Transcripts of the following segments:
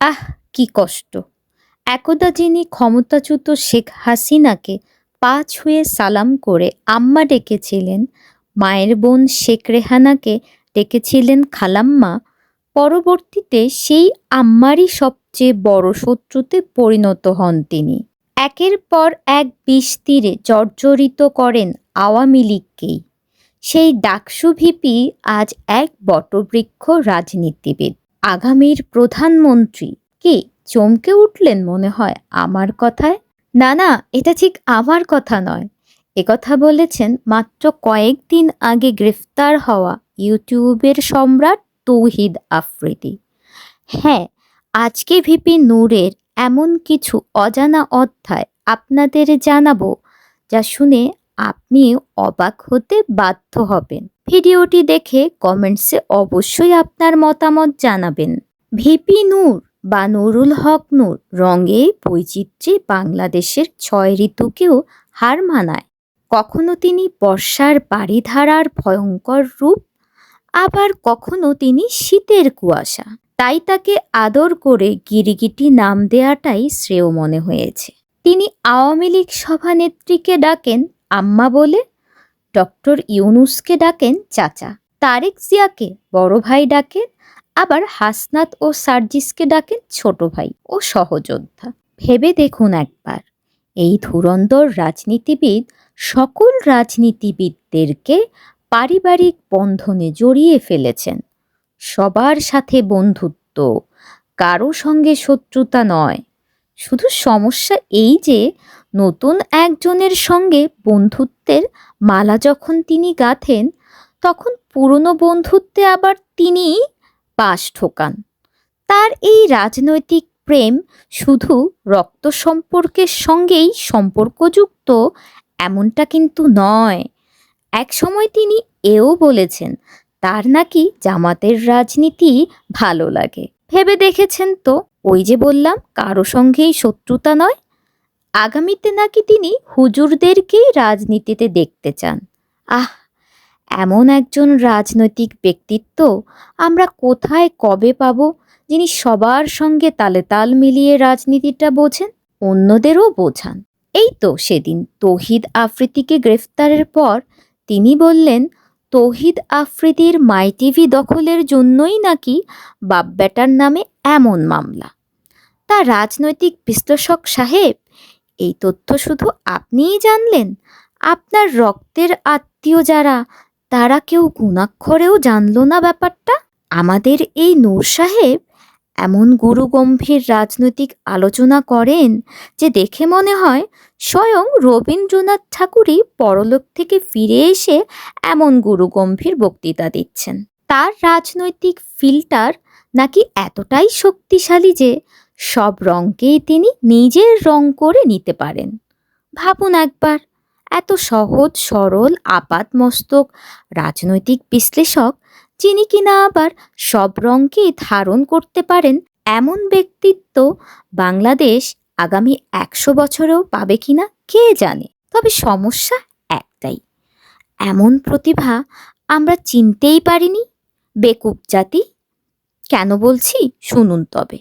আহ, কি কষ্ট। একদা যিনি ক্ষমতাচ্যুত শেখ হাসিনাকে পা ছুঁয়ে সালাম করে আম্মা ডেকেছিলেন, মায়ের বোন শেখ রেহানাকে ডেকেছিলেন খালাম্মা, পরবর্তীতে সেই আম্মারই সবচেয়ে বড় শত্রুতে পরিণত হন তিনি। একের পর এক বিষ তীরে জর্জরিত করেন আওয়ামী লীগকেই। সেই ডাকসু ভিপি আজ এক বটবৃক্ষ রাজনীতিবিদ। আগামীর প্রধানমন্ত্রী। কি, চমকে উঠলেন মনে হয় আমার কথায়? না না, এটা ঠিক আমার কথা নয়। একথা বলেছেন মাত্র কয়েকদিন আগে গ্রেফতার হওয়া ইউটিউবের সম্রাট তৌহিদ আফ্রিদি। হ্যাঁ আজকে ভিপি নূরের এমন কিছু অজানা অধ্যায় আপনাদের জানাব, যা শুনে আপনি অবাক হতে বাধ্য হবেন। ভিডিওটি দেখে কমেন্টসে অবশ্যই আপনার মতামত জানাবেন। ভিপি নূর বা নুরুল হক নূর রঙে বৈচিত্র্যে বাংলাদেশের ছয় ঋতুকেও হার মানায়। কখনো তিনি বর্ষার বাড়িধারার ভয়ঙ্কর রূপ, আবার কখনো তিনি শীতের কুয়াশা। তাই তাকে আদর করে গিরিগিটি নাম দেয়াটাই শ্রেয় মনে হয়েছে। তিনি আওয়ামী লীগ সভানেত্রীকে ডাকেন আম্মা বলে, ডক্টর ইউনুসকে ডাকেন চাচা, তারেক জিয়াকে বড় ভাই ডাকেন, আবার হাসনাত ও সার্জিসকে ডাকেন ছোট ভাই ও সহযোদ্ধা। ভেবে দেখুন একবার, এই ধুরন্ধর রাজনীতিবিদ সকল রাজনীতিবিদদেরকে পারিবারিক বন্ধনে জড়িয়ে ফেলেছেন। সবার সাথে বন্ধুত্ব, কারও সঙ্গে শত্রুতা নয়। শুধু সমস্যা এই যে নতুন একজনের সঙ্গে বন্ধুত্বের মালা যখন তিনি গাঁথেন, তখন পুরনো বন্ধুত্বে আবার তিনি পাশ ঠোকান। তার এই রাজনৈতিক প্রেম শুধু রক্ত সম্পর্কের সঙ্গেই সম্পর্কযুক্ত এমনটা কিন্তু নয়। এক সময় তিনি এও বলেছেন, তার নাকি জামাতের রাজনীতি ভালো লাগে। ভেবে দেখেছেন তো? ওই যে বললাম, কারও সঙ্গেই শত্রুতা নয় আগামীতে নাকি তিনি হুজুরদেরকেই রাজনীতিতে দেখতে চান। আহ, এমন একজন রাজনৈতিক ব্যক্তিত্ব আমরা কোথায় কবে পাব যিনি সবার সঙ্গে তালে তাল মিলিয়ে রাজনীতিটা বোঝেন, অন্যদেরও বোঝান। এই তো সেদিন তৌহিদ আফ্রিদিকে গ্রেফতারের পর তিনি বললেন, তৌহিদ আফ্রিদির মাই টিভি দখলের জন্যই নাকি বাপ বেটার নামে এমন মামলা। তা রাজনৈতিক বিশ্লেষক সাহেব এই তথ্য শুধু আপনিই জানলেন? আপনার রক্তের আত্মীয় যারা, তারা কেউ গুণাক্ষরেও জানল না ব্যাপারটা? আমাদের এই নূর সাহেব এমন গুরুগম্ভীর রাজনৈতিক আলোচনা করেন যে দেখে মনে হয় স্বয়ং রবীন্দ্রনাথ ঠাকুরই পরলোক থেকে ফিরে এসে এমন গুরুগম্ভীর বক্তৃতা দিচ্ছেন। তার রাজনৈতিক ফিল্টার নাকি এতটাই শক্তিশালী যে সব রঙকেই তিনি নিজের রং করে নিতে পারেন। ভাবুন একবার, এত সহজ, সরল আপাত মস্তক রাজনৈতিক বিশ্লেষক, যিনি কিনা আবার সব রঙকেই ধারণ করতে পারেন, এমন ব্যক্তিত্ব বাংলাদেশ আগামী একশো বছরেও পাবে কিনা কে জানে? তবে সমস্যা একটাই, এমন প্রতিভা আমরা চিনতেই পারিনি। বেকুব জাতি, কেন বলছি শুনুন তবে।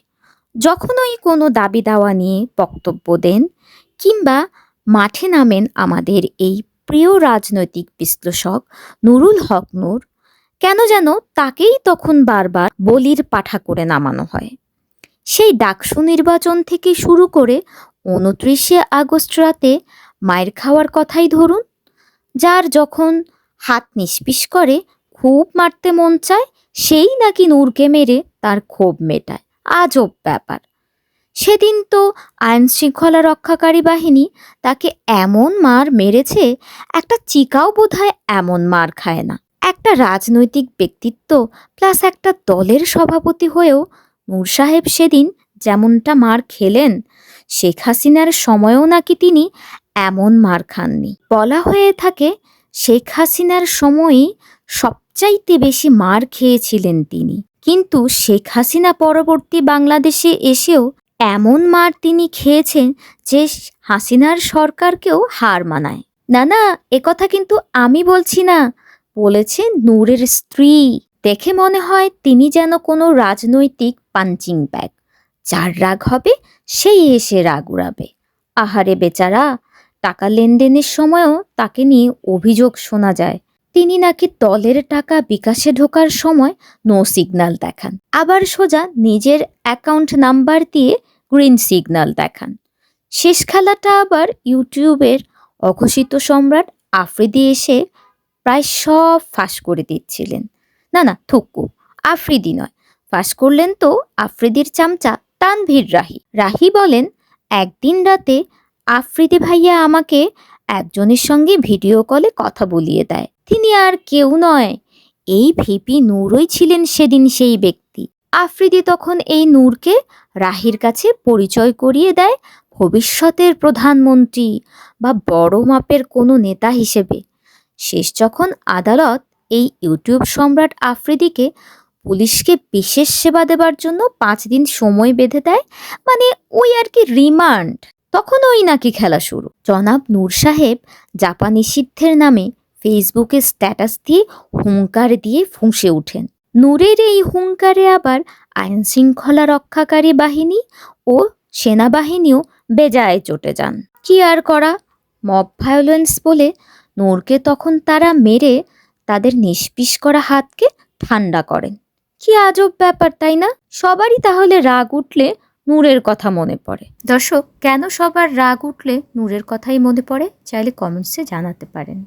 যখনই কোনো দাবি দাওয়া নিয়ে বক্তব্য দেন কিংবা মাঠে নামেন আমাদের এই প্রিয় রাজনৈতিক বিশ্লেষক নুরুল হক নূর, কেন যেন তাকেই তখন বারবার বলির পাঠা করে নামানো হয়। সেই ডাকসু নির্বাচন থেকে শুরু করে উনত্রিশে আগস্ট রাতে মায়ের খাওয়ার কথাই ধরুন, যার যখন হাত নিষ্পিস করে খুব মারতে মন চায়, সেই নাকি নূরকে মেরে তার ক্ষোভ মেটায়। আজব ব্যাপার। সেদিন তো আইন শৃঙ্খলা রক্ষাকারী বাহিনী তাকে এমন মার মেরেছে, একটা চিকাও বোধহয় এমন মার খায় না। একটা রাজনৈতিক ব্যক্তিত্ব প্লাস একটা দলের সভাপতি হয়েও নূর সাহেব সেদিন যেমনটা মার খেলেন, শেখ হাসিনার সময়ও নাকি তিনি এমন মার খাননি। বলা হয়ে থাকে, শেখ হাসিনার সময়ই সবচাইতে বেশি মার খেয়েছিলেন তিনি। কিন্তু শেখ হাসিনা পরবর্তী বাংলাদেশে এসেও এমন মার তিনি খেয়েছেন যে হাসিনার সরকারকেও হার মানায়। না না একথা কিন্তু আমি বলছি না, বলেছে নূরের স্ত্রী। দেখে মনে হয় তিনি যেন কোনো রাজনৈতিক পাঞ্চিং ব্যাগ। যার রাগ হবে, সেই এসে রাগ উড়াবে। আহারে বেচারা, টাকা লেনদেনের সময়ও তাকে নিয়ে অভিযোগ শোনা যায়। তিনি নাকি দলের টাকা বিকাশে ঢোকার সময় নো সিগন্যাল দেখান। আবার সোজা নিজের অ্যাকাউন্ট নাম্বার দিয়ে গ্রিন সিগন্যাল দেখান। শেষ খেলাটা আবার ইউটিউবের অঘোষিত সম্রাট আফ্রিদি এসে প্রায় সব ফাঁস করে দিচ্ছিলেন। না না থুক্কু আফ্রিদি নয়। ফাঁস করলেন তো আফ্রিদির চামচা তানভীর রাহি। রাহি বলেন, একদিন রাতে আফ্রিদি ভাইয়া আমাকে একজনের সঙ্গে ভিডিও কলে কথা বলিয়ে দেয়। তিনি আর কেউ নয়। এই ভিপি নূরই ছিলেন সেদিন সেই ব্যক্তি। আফ্রিদি তখন এই নূরকে রাহির কাছে পরিচয় করিয়ে দেয় ভবিষ্যতের প্রধানমন্ত্রী বা বড় মাপের কোনো নেতা হিসেবে। শেষ যখন আদালত এই ইউটিউব সম্রাট আফ্রিদিকে পুলিশকে বিশেষ সেবা দেবার জন্য পাঁচ দিন সময় বেঁধে দেয় মানে ওই আর কি রিমান্ড, তখন ওই নাকি খেলা শুরু। জনাব নূর সাহেব জাপানি সিদ্ধের নামে ফেসবুকে স্ট্যাটাস দিয়ে হুঙ্কার দিয়ে ফুঁসে ওঠেন। নূরের এই হুঙ্কারে আবার আইন শৃঙ্খলা রক্ষাকারী বাহিনী ও সেনাবাহিনীও বেজায় চটে যান। কি আর করা? মব ভায়োলেন্স বলে নূরকে তখন তারা মেরে তাদের নিষ্পিস করা হাতকে ঠান্ডা করেন। কি আজব ব্যাপার, তাই না? সবারই তাহলে রাগ উঠলে নূরের কথা মনে পড়ে। দর্শক, কেন সবার রাগ উঠলে নূরের কথাই মনে পড়ে? চাইলে কমেন্টসে জানাতে পারেন।